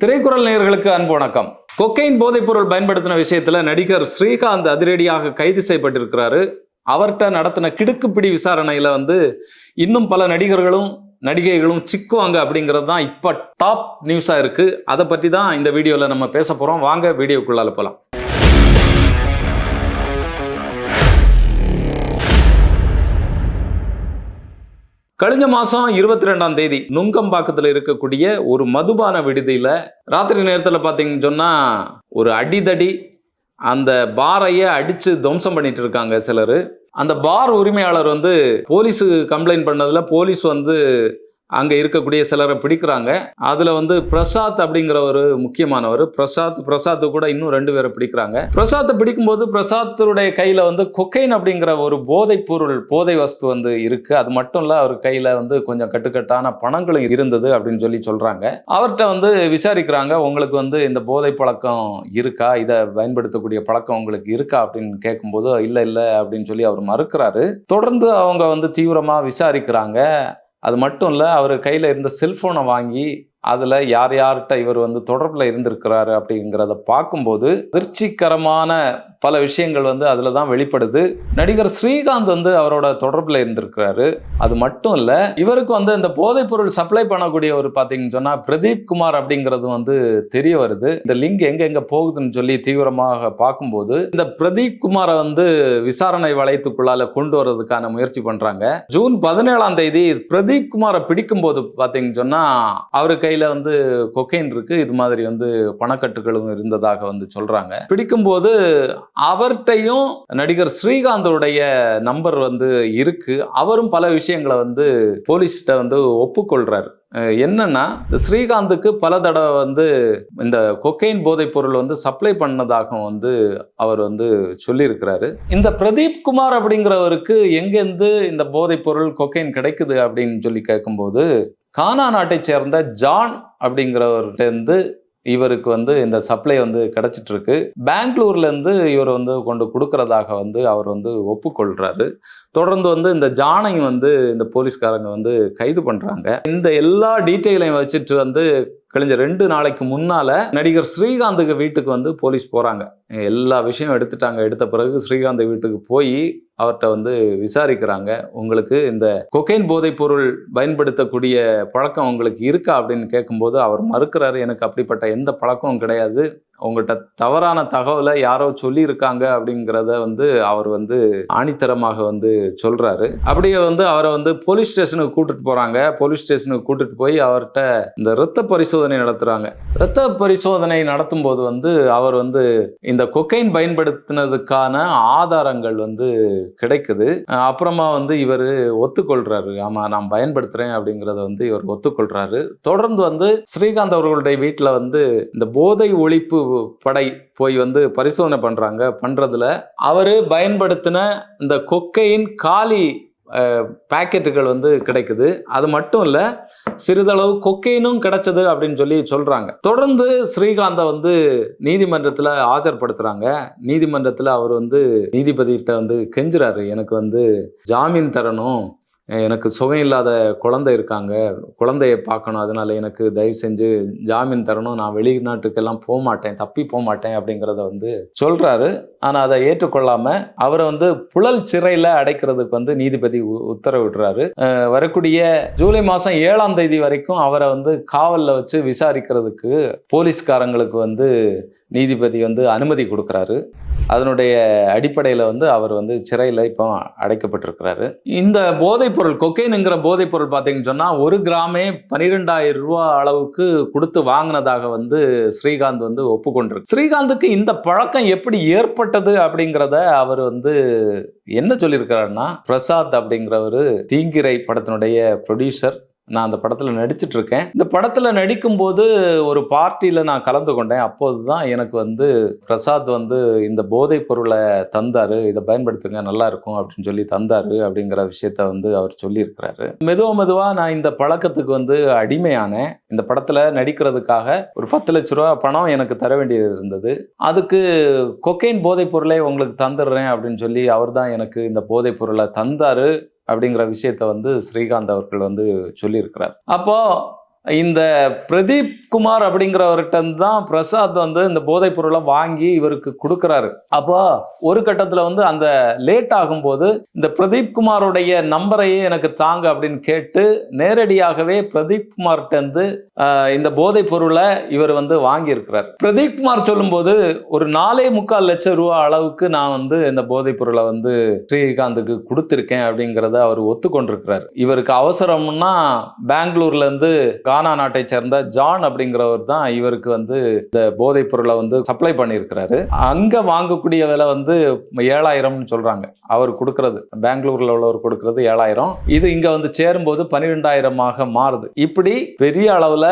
திரைக்குறள் நேயர்களுக்கு அன்பு வணக்கம். கொக்கைன் போதைப்பொருள் பயன்படுத்தின விஷயத்துல நடிகர் ஸ்ரீகாந்த் அதிரடியாக கைது செய்யப்பட்டிருக்கிறாரு. அவர்கிட்ட நடத்தின கிடுக்குப்பிடி விசாரணையில வந்து இன்னும் பல நடிகர்களும் நடிகைகளும் சிக்குவாங்க அப்படிங்கிறது தான் இப்போ டாப் நியூஸாக இருக்குது அதை பற்றி தான் இந்த வீடியோவில் நம்ம பேச போகிறோம் வாங்க வீடியோக்குள்ளால போகலாம் கழிஞ்ச மாசம் இருபத்தி ரெண்டாம் தேதி நுங்கம்பாக்கத்தில் இருக்கக்கூடிய ஒரு மதுபான விடுதியில் ராத்திரி நேரத்தில் பார்த்தீங்கன்னு சொன்னால் ஒரு அடிதடி அந்த பாரையே அடித்து துவம்சம் பண்ணிட்டு இருக்காங்க சிலர். அந்த பார் உரிமையாளர் வந்து போலீஸுக்கு கம்ப்ளைண்ட் பண்ணதில் போலீஸ் வந்து அங்கே இருக்கக்கூடிய சிலரை பிடிக்கிறாங்க. அதில் வந்து பிரசாத் அப்படிங்கிற ஒரு முக்கியமானவர். பிரசாத் பிரசாத் கூட இன்னும் ரெண்டு பேரை பிடிக்கிறாங்க. பிரசாத்தை பிடிக்கும்போது பிரசாத்துடைய கையில் வந்து கொக்கைன் அப்படிங்கிற ஒரு போதைப் பொருள் போதை வஸ்து வந்து இருக்கு. அது மட்டும் இல்லை அவர் கையில் வந்து கொஞ்சம் கட்டுக்கட்டான பணங்களும் இருந்தது அப்படின்னு சொல்லி சொல்கிறாங்க அவர்கிட்ட வந்து விசாரிக்கிறாங்க உங்களுக்கு வந்து இந்த போதை பழக்கம் இருக்கா? இதை பயன்படுத்தக்கூடிய பழக்கம் உங்களுக்கு இருக்கா? அப்படின்னு கேட்கும்போது இல்லை இல்லை அப்படின்னு சொல்லி அவர் மறுக்கிறாரு. தொடர்ந்து அவங்க வந்து தீவிரமாக விசாரிக்கிறாங்க. அது மட்டும் இல்லை அவர் கையில் இருந்த செல்ஃபோனை வாங்கி அதில் யார் யார்கிட்ட இவர் வந்து தொடர்பில் இருந்திருக்கிறாரு அப்படிங்கிறத பார்க்கும்போது அதிர்ச்சிகரமான பல விஷயங்கள் வந்து அதில் தான் வெளிப்படுது. நடிகர் ஸ்ரீகாந்த் வந்து அவரோட தொடர்பில் இருந்திருக்கிறாரு. அது மட்டும் இல்லை இவருக்கு வந்து இந்த போதைப் பொருள் சப்ளை பண்ணக்கூடிய ஒரு பார்த்தீங்கன்னு சொன்னால் பிரதீப் குமார் அப்படிங்கிறது வந்து தெரிய வருது. இந்த லிங்க் எங்கெங்கே போகுதுன்னு சொல்லி தீவிரமாக பார்க்கும்போது இந்த பிரதீப் குமாரை வந்து விசாரணை வளையத்துக்குள்ளால கொண்டு வர்றதுக்கான முயற்சி பண்ணுறாங்க ஜூன் பதினேழாம் தேதி பிரதீப் குமாரை பிடிக்கும் போது பார்த்தீங்கன்னு சொன்னால் அவருக்கு கையில் வந்து கொக்கைன் இருக்கு. இது மாதிரி வந்து பணக்கட்டுகளும் இருந்ததாக வந்து சொல்றாங்க. பிடிக்கும்போது அவர்கிட்டையும் நடிகர் ஸ்ரீகாந்தோடைய நம்பர் வந்து இருக்கு. அவரும் பல விஷயங்களை வந்து போலீஸ்கிட்ட வந்து ஒப்புக்கொள்றாரு. என்னன்னா ஸ்ரீகாந்துக்கு பல தடவை வந்து இந்த கொக்கைன் போதைப் பொருள் வந்து சப்ளை பண்ணதாகவும் வந்து அவர் வந்து சொல்லியிருக்கிறாரு. இந்த பிரதீப் குமார் அப்படிங்கிறவருக்கு எங்கேருந்து இந்த போதைப் பொருள் கொக்கைன் கிடைக்குது அப்படின்னு சொல்லி கேட்கும்போது கானா நாட்டை சேர்ந்த ஜான் அப்படிங்கிறவர்கிட்டேருந்து இவருக்கு வந்து இந்த சப்ளை வந்து கிடைச்சிட்டு இருக்கு பெங்களூர்லேருந்து இவர் வந்து கொண்டு கொடுக்கறதாக வந்து அவர் வந்து ஒப்புக்கொள்கிறாரு தொடர்ந்து வந்து இந்த ஜானையும் வந்து இந்த போலீஸ்காரங்க வந்து கைது பண்ணுறாங்க இந்த எல்லா டீட்டெயிலையும் வச்சுட்டு வந்து கழிஞ்ச ரெண்டு நாளைக்கு முன்னால் நடிகர் ஸ்ரீகாந்துக்கு வீட்டுக்கு வந்து போலீஸ் போகிறாங்க எல்லா விஷயம் எடுத்துட்டாங்க. எடுத்த பிறகு ஸ்ரீகாந்த் வீட்டுக்கு போய் அவர்கிட்ட வந்து விசாரிக்கிறாங்க உங்களுக்கு இந்த கொக்கைன் போதைப் பொருள் பயன்படுத்தக்கூடிய பழக்கம் உங்களுக்கு இருக்கா? அப்படின்னு கேட்கும்போது அவர் மறுக்கிறாரு எனக்கு அப்படிப்பட்ட எந்த பழக்கமும் கிடையாது. உங்கள்கிட்ட தவறான தகவலை யாரோ சொல்லியிருக்காங்க அப்படிங்கிறத வந்து அவர் வந்து ஆணித்தரமாக வந்து சொல்கிறாரு அப்படியே வந்து அவரை வந்து போலீஸ் ஸ்டேஷனுக்கு கூட்டிட்டு போகிறாங்க போலீஸ் ஸ்டேஷனுக்கு கூட்டிட்டு போய் அவர்கிட்ட இந்த இரத்த பரிசோதனை நடத்துகிறாங்க இரத்த பரிசோதனை நடத்தும் போது வந்து அவர் வந்து இந்த கொக்கைன் பயன்படுத்தினதுக்கான ஆதாரங்கள் வந்து கிடைக்குது. அப்புறமா வந்து இவர் ஒத்துக்கொள்கிறாரு ஆமாம் நான் பயன்படுத்துகிறேன் அப்படிங்கிறத வந்து இவர் ஒத்துக்கொள்கிறாரு தொடர்ந்து வந்து ஸ்ரீகாந்த் அவர்களுடைய வீட்டில் வந்து இந்த போதை ஒழிப்பு படை போய் வந்து பரிசோதனை பண்ணுறாங்க பண்ணுறதுல அவர் பயன்படுத்தின இந்த கொக்கையின் காலி பாக்கெட்டுகள் வந்து கிடைக்குது. அது மட்டும் இல்லை சிறிதளவு கொக்கைனும் கிடைச்சது அப்படின்னு சொல்லி சொல்கிறாங்க தொடர்ந்து ஸ்ரீகாந்தை வந்து நீதிமன்றத்தில் ஆஜர்படுத்துறாங்க. நீதிமன்றத்தில் அவர் வந்து நீதிபதிகிட்ட வந்து கெஞ்சுறாரு. எனக்கு வந்து ஜாமீன் தரணும். எனக்கு சுகம் இல்லாத குழந்தை இருக்காங்க. குழந்தைய பார்க்கணும். அதனால எனக்கு தயவு செஞ்சு ஜாமீன் தரணும். நான் வெளிநாட்டுக்கெல்லாம் போக மாட்டேன் தப்பி போக மாட்டேன் அப்படிங்கிறத வந்து சொல்கிறாரு ஆனால் அதை ஏற்றுக்கொள்ளாமல் அவரை வந்து புழல் சிறையில் அடைக்கிறதுக்கு வந்து நீதிபதி உ- உத்தரவிடுறாரு. வரக்கூடிய ஜூலை மாதம் ஏழாம் தேதி வரைக்கும் அவரை வந்து காவலில் வச்சு விசாரிக்கிறதுக்கு போலீஸ்காரங்களுக்கு வந்து நீதிபதி வந்து அனுமதி கொடுக்குறாரு. அதனுடைய அடிப்படையில் வந்து அவர் வந்து சிறையில் இப்போ அடைக்கப்பட்டிருக்கிறாரு. இந்த போதைப்பொருள் கொக்கைனுங்கிற போதைப்பொருள் பார்த்தீங்கன்னு சொன்னால் ஒரு கிராமே பன்னிரெண்டாயிரம் ரூபா அளவுக்கு கொடுத்து வாங்கினதாக வந்து ஸ்ரீகாந்த் வந்து ஒப்புக்கொண்டிருக்கு. ஸ்ரீகாந்துக்கு இந்த பழக்கம் எப்படி ஏற்பட்டது அப்படிங்கிறத அவர் வந்து என்ன சொல்லியிருக்கிறாருன்னா பிரசாத் அப்படிங்கிறவர் தீங்கிரை படத்தினுடைய ப்ரொடியூசர் நான் அந்த படத்தில் நடிச்சிட்ருக்கேன். இந்த படத்தில் நடிக்கும்போது ஒரு பார்ட்டியில் நான் கலந்து கொண்டேன். அப்போது தான் எனக்கு வந்து பிரசாத் வந்து இந்த போதைப் பொருளை தந்தார். இதை பயன்படுத்துங்க நல்லா இருக்கும் அப்படின்னு சொல்லி தந்தார் அப்படிங்கிற விஷயத்த வந்து அவர் சொல்லியிருக்கிறாரு. மெதுவா மெதுவாக நான் இந்த பழக்கத்துக்கு வந்து அடிமையானேன். இந்த படத்தில் நடிக்கிறதுக்காக ஒரு பத்து லட்ச ரூபா பணம் எனக்கு தர வேண்டியது இருந்தது. அதுக்கு கொக்கைன் போதைப் பொருளை உங்களுக்கு தந்துடுறேன் அப்படின்னு சொல்லி அவர் தான் எனக்கு இந்த போதைப் பொருளை தந்தார். அப்படிங்கிற விஷயத்த வந்து ஸ்ரீகாந்த் அவர்கள் வந்து சொல்லியிருக்கிறார். அப்போ இந்த பிரதீப் குமார் அப்படிங்கிறவர்கிட்ட தான் பிரசாத் வந்து இந்த போதைப் பொருளை வாங்கி இவருக்கு கொடுக்குறாரு. அப்போ ஒரு கட்டத்தில் வந்து அந்த லேட் ஆகும்போது இந்த பிரதீப் குமாருடைய நம்பரையே எனக்கு தாங்க அப்படின்னு கேட்டு நேரடியாகவே பிரதீப் குமார்கிட்ட இருந்து இந்த போதைப் பொருளை இவர் வந்து வாங்கியிருக்கிறார். பிரதீப் குமார் சொல்லும்போது ஒரு நாலே முக்கால் லட்சம் ரூபா அளவுக்கு நான் வந்து இந்த போதைப் பொருளை வந்து ஸ்ரீகாந்துக்கு கொடுத்துருக்கேன் அப்படிங்கிறத அவர் ஒத்துக்கொண்டிருக்கிறார். இவருக்கு அவசரம்னா பெங்களூர்லேருந்து கானா நாட்டை சேர்ந்த ஜான் அப்படிங்கிறவர் தான் இவருக்கு வந்து இந்த போதைப் பொருளை வந்து சப்ளை பண்ணியிருக்கிறாரு. அங்க வாங்கக்கூடிய விலை வந்து ஏழாயிரம்னு சொல்றாங்க. அவர் கொடுக்கறது பெங்களூர்ல உள்ளவர் கொடுக்கறது ஏழாயிரம். இது இங்க வந்து சேரும்போது பன்னிரெண்டாயிரமாக மாறுது. இப்படி பெரிய அளவுல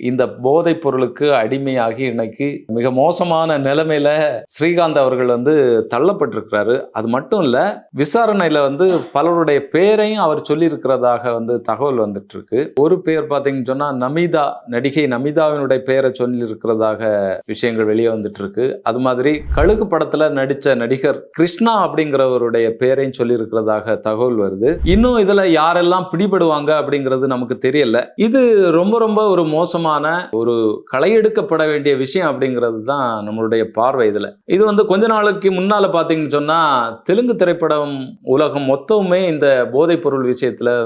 இந்த போதைப் பொருளுக்கு அடிமையாகி இன்னைக்கு மிக மோசமான நிலைமையில ஸ்ரீகாந்த் அவர்கள் வந்து தள்ளப்பட்டிருக்கிறாரு. அது மட்டும் இல்ல விசாரணையில வந்து பலருடைய பேரையும் அவர் சொல்லியிருக்கிறதாக வந்து தகவல் வந்துட்டு இருக்கு ஒரு பேர் பார்த்தீங்கன்னு சொன்னா நமிதா நடிகை நமிதாவினுடைய பெயரை சொல்லியிருக்கிறதாக விஷயங்கள் வெளியே வந்துட்டு இருக்கு அது மாதிரி கழுகு படத்துல நடித்த நடிகர் கிருஷ்ணா அப்படிங்கிறவருடைய பெயரையும் சொல்லியிருக்கிறதாக தகவல் வருது. இன்னும் இதுல யாரெல்லாம் பிடிபடுவாங்க அப்படிங்கிறது நமக்கு தெரியல. இது ரொம்ப ரொம்ப ஒரு முக்கியமான ஒரு களையெடுக்கப்பட வேண்டிய விஷயம் அப்படிங்கிறது தான் நம்மளுடைய பார்வை இதில். இது வந்து கொஞ்ச நாளுக்கு முன்னால் பார்த்தீங்கன்னு சொன்னால் தெலுங்கு திரைப்படம் உலகம் மொத்தமுமே இந்த போதைப் பொருள்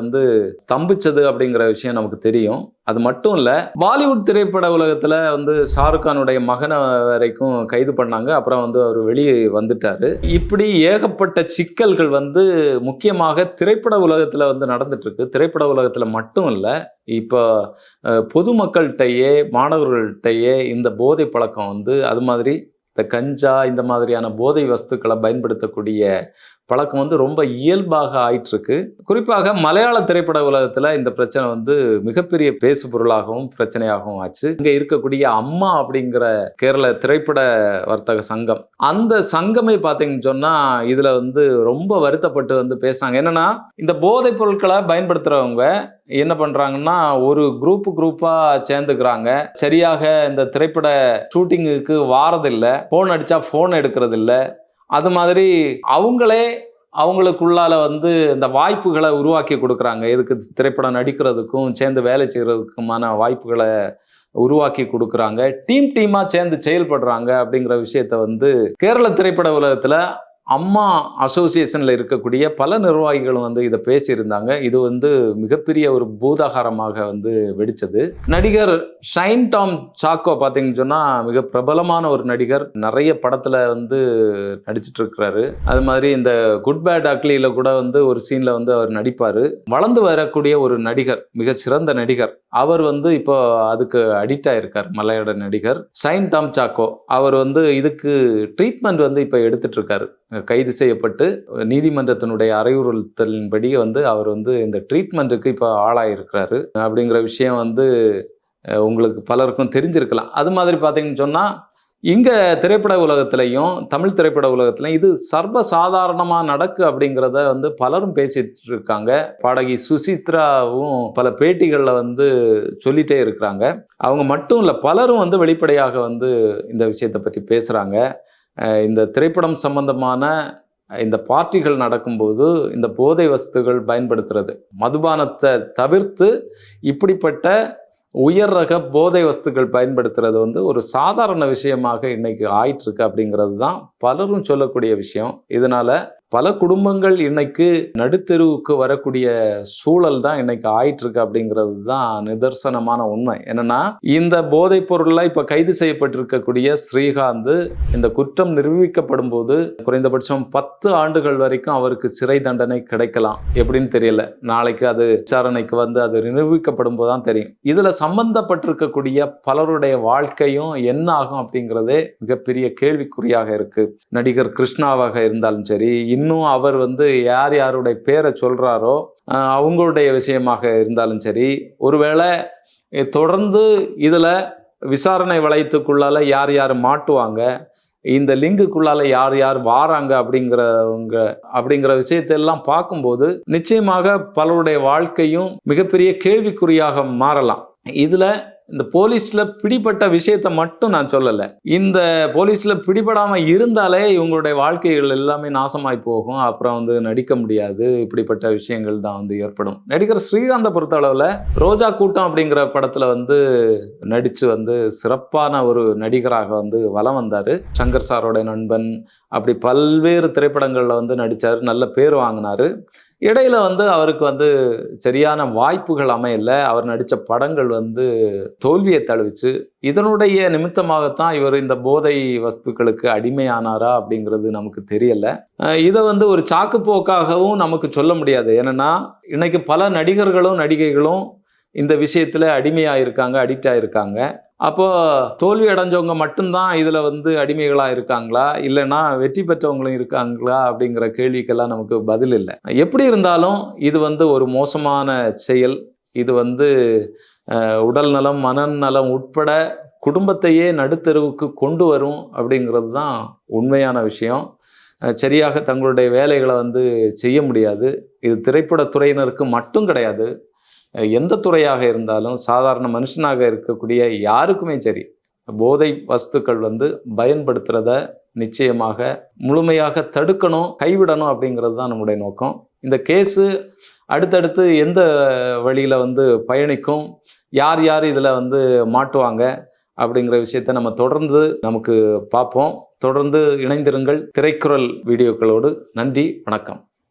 வந்து ஸ்தம்பிச்சது அப்படிங்கிற விஷயம் நமக்கு தெரியும். அது மட்டும் இல்லை பாலிவுட் திரைப்பட உலகத்தில் வந்து ஷாருக் கானுடைய மகனை வரைக்கும் கைது பண்ணாங்க. அப்புறம் வந்து அவர் வெளியே வந்துட்டாரு. இப்படி ஏகப்பட்ட சிக்கல்கள் வந்து முக்கியமாக திரைப்பட உலகத்தில் வந்து நடந்துட்டுருக்கு. திரைப்பட உலகத்தில் மட்டும் இல்லை இப்போ பொதுமக்கள்கிட்டயே மாணவர்கள்ட்டையே இந்த போதை பழக்கம் வந்து அது மாதிரி இந்த கஞ்சா இந்த மாதிரியான போதை வஸ்துக்களை பயன்படுத்தக்கூடிய பழக்கம் வந்து ரொம்ப இயல்பாக ஆயிட்டுருக்கு. குறிப்பாக மலையாள திரைப்பட உலகத்தில் இந்த பிரச்சனை வந்து மிகப்பெரிய பேசு பொருளாகவும் பிரச்சனையாகவும் ஆச்சு. இங்கே இருக்கக்கூடிய அம்மா அப்படிங்கிற கேரள திரைப்பட வர்த்தக சங்கம். அந்த சங்கமே பார்த்தீங்கன்னு சொன்னால் இதில் வந்து ரொம்ப வருத்தப்பட்டு வந்து பேசுனாங்க. என்னன்னா இந்த போதைப் பொருட்களை பயன்படுத்துகிறவங்க என்ன பண்ணுறாங்கன்னா ஒரு குரூப்பு குரூப்பாக சேர்ந்துக்கிறாங்க. சரியாக இந்த திரைப்பட ஷூட்டிங்குக்கு வாரதில்லை. ஃபோன் அடித்தா ஃபோன் எடுக்கிறதில்ல. அது மாதிரி அவங்களே அவங்களுக்குள்ளால வந்து இந்த வாய்ப்புகளை உருவாக்கி கொடுக்குறாங்க. இதுக்கு திரைப்படம் நடிக்கிறதுக்கும் சேர்ந்து வேலை செய்கிறதுக்குமான வாய்ப்புகளை உருவாக்கி கொடுக்குறாங்க. டீம் டீமாக சேர்ந்து செயல்படுறாங்க அப்படிங்கிற விஷயத்த வந்து கேரள திரைப்பட உலகத்தில் அம்மா அசோசியேஷனில் இருக்கக்கூடிய பல நிர்வாகிகளும் வந்து இதை பேசியிருந்தாங்க. இது வந்து மிகப்பெரிய ஒரு பூதாகாரமாக வந்து வெடிச்சது. நடிகர் ஷைன் டாம் சாக்கோ பார்த்தீங்கன்னு சொன்னால் மிக பிரபலமான ஒரு நடிகர். நிறைய படத்தில் வந்து நடிச்சிட்டு இருக்கிறாரு அது மாதிரி இந்த குட் பேட் அக்லியில் கூட வந்து ஒரு சீனில் வந்து அவர் நடிப்பார். வளர்ந்து வரக்கூடிய ஒரு நடிகர் மிக சிறந்த நடிகர். அவர் வந்து இப்போ அதுக்கு அடிக்ட் ஆயிருக்கார் மலையாள நடிகர். ஷைன் டாம் சாக்கோ அவர் வந்து இதுக்கு ட்ரீட்மெண்ட் வந்து இப்போ எடுத்துட்டு இருக்காரு கைது செய்யப்பட்டு நீதிமன்றத்தினுடைய அறிவுறுத்தலின்படி வந்து அவர் வந்து இந்த ட்ரீட்மெண்ட்டுக்கு இப்போ ஆளாயிருக்கிறாரு. அப்படிங்கிற விஷயம் வந்து உங்களுக்கு பலருக்கும் தெரிஞ்சிருக்கலாம். அது மாதிரி பார்த்தீங்கன்னு சொன்னால் இங்கே திரைப்பட உலகத்திலையும் தமிழ் திரைப்பட உலகத்திலையும் இது சர்வ சாதாரணமாக நடக்கு அப்படிங்கிறத வந்து பலரும் பேசிட்டு இருக்காங்க பாடகி சுசித்ராவும் பல பேட்டிகளில் வந்து சொல்லிட்டே இருக்கிறாங்க. அவங்க மட்டும் இல்லை பலரும் வந்து வெளிப்படையாக வந்து இந்த விஷயத்தை பற்றி பேசுகிறாங்க இந்த திரைப்படம் சம்பந்தமான இந்த பார்ட்டிகள் நடக்கும்போது இந்த போதை வஸ்துகள் பயன்படுத்துறது. மதுபானத்தை தவிர்த்து இப்படிப்பட்ட உயர் ரக போதை வஸ்துக்கள் பயன்படுத்துறது வந்து ஒரு சாதாரண விஷயமாக இன்னைக்கு ஆயிட்டு இருக்கு அப்படிங்கிறது தான் பலரும் சொல்லக்கூடிய விஷயம். இதனால பல குடும்பங்கள் இன்னைக்கு நடுத்தெருவுக்கு வரக்கூடிய சூழல் தான் இன்னைக்கு ஆயிட்டு இருக்கு அப்படிங்கிறது தான் நிதர்சனமான உண்மை. என்னன்னா இந்த போதைப் பொருள்ல இப்ப கைது செய்யப்பட்டிருக்கக்கூடிய ஸ்ரீகாந்த் இந்த குற்றம் நிரூபிக்கப்படும் போது குறைந்தபட்சம் பத்து ஆண்டுகள் வரைக்கும் அவருக்கு சிறை தண்டனை கிடைக்கலாம் எப்படின்னு தெரியல. நாளைக்கு அது விசாரணைக்கு வந்து அது நிரூபிக்கப்படும் போது தான் தெரியும். இதுல சம்பந்தப்பட்டிருக்கக்கூடிய பலருடைய வாழ்க்கையும் என்ன ஆகும் அப்படிங்கிறதே மிகப்பெரிய கேள்விக்குறியாக இருக்கு. நடிகர் கிருஷ்ணாவாக இருந்தாலும் சரி இன்னும் அவர் வந்து யார் யாருடைய பேரை சொல்கிறாரோ அவங்களுடைய விஷயமாக இருந்தாலும் சரி ஒருவேளை தொடர்ந்து இதில் விசாரணை வளையத்துக்குள்ளால யார் யார் மாட்டுவாங்க இந்த லிங்குக்குள்ளால யார் யார் வாராங்க அப்படிங்கிறவங்க அப்படிங்கிற விஷயத்தெல்லாம் பார்க்கும்போது நிச்சயமாக பலருடைய வாழ்க்கையும் மிகப்பெரிய கேள்விக்குறியாக மாறலாம். இதில் இந்த போலீஸில் பிடிபட்ட விஷயத்த மட்டும் நான் சொல்லலை. இந்த போலீஸில் பிடிபடாமல் இருந்தாலே இவங்களுடைய வாழ்க்கைகள் எல்லாமே நாசமாய் போகும். அப்புறம் வந்து நடிக்க முடியாது. இப்படிப்பட்ட விஷயங்கள் தான் வந்து ஏற்படும். நடிகர் ஸ்ரீகாந்தை பொறுத்த அளவில் ரோஜா கூட்டம் அப்படிங்கிற படத்தில் வந்து நடித்து வந்து சிறப்பான ஒரு நடிகராக வந்து வலம் வந்தார். சங்கர் சாரோட நண்பன். அப்படி பல்வேறு திரைப்படங்களில் வந்து நடித்தார் நல்ல பேர் வாங்கினார். இடையில வந்து அவருக்கு வந்து சரியான வாய்ப்புகள் அமையல. அவர் நடித்த படங்கள் வந்து தோல்வியை தழுவிச்சு. இதனுடைய நிமித்தமாகத்தான் இவர் இந்த போதை வஸ்துக்களுக்கு அடிமையானாரா அப்படிங்கிறது நமக்கு தெரியல. இதை வந்து ஒரு சாக்குப்போக்காகவும் நமக்கு சொல்ல முடியாது. ஏன்னா இன்னைக்கு பல நடிகர்களும் நடிகைகளும் இந்த விஷயத்தில் அடிமையாக இருக்காங்க அடிக்ட் ஆகிருக்காங்க அப்போ தோல்வி அடைஞ்சவங்க மட்டும்தான் இதில் வந்து அடிமைகளாக இருக்காங்களா? இல்லைன்னா வெற்றி பெற்றவங்களும் இருக்காங்களா? அப்படிங்கிற கேள்விக்கெல்லாம் நமக்கு பதில் இல்லை. எப்படி இருந்தாலும் இது வந்து ஒரு மோசமான செயல். இது வந்து உடல் நலம் மனநலம் உட்பட குடும்பத்தையே நடுத்தெருவுக்கு கொண்டு வரும் அப்படிங்கிறது தான் உண்மையான விஷயம். சரியாக தங்களுடைய வேலைகளை வந்து செய்ய முடியாது. இது திரைப்பட துறையினருக்கு மட்டும் கிடையாது. எந்த துறையாக இருந்தாலும் சாதாரண மனுஷனாக இருக்கக்கூடிய யாருக்குமே சரி போதை வஸ்துக்கள் வந்து பயன்படுத்துகிறத நிச்சயமாக முழுமையாக தடுக்கணும் கைவிடணும் அப்படிங்கிறது தான் நம்முடைய நோக்கம். இந்த கேஸு அடுத்தடுத்து எந்த வழியில் வந்து பயணிக்கும் யார் யார் இதில் வந்து மாட்டுவாங்க அப்படிங்கிற விஷயத்த நம்ம தொடர்ந்து நமக்கு பார்ப்போம். தொடர்ந்து இணைந்திருங்கள் திரைக்குறள் வீடியோக்களோடு. நன்றி வணக்கம்.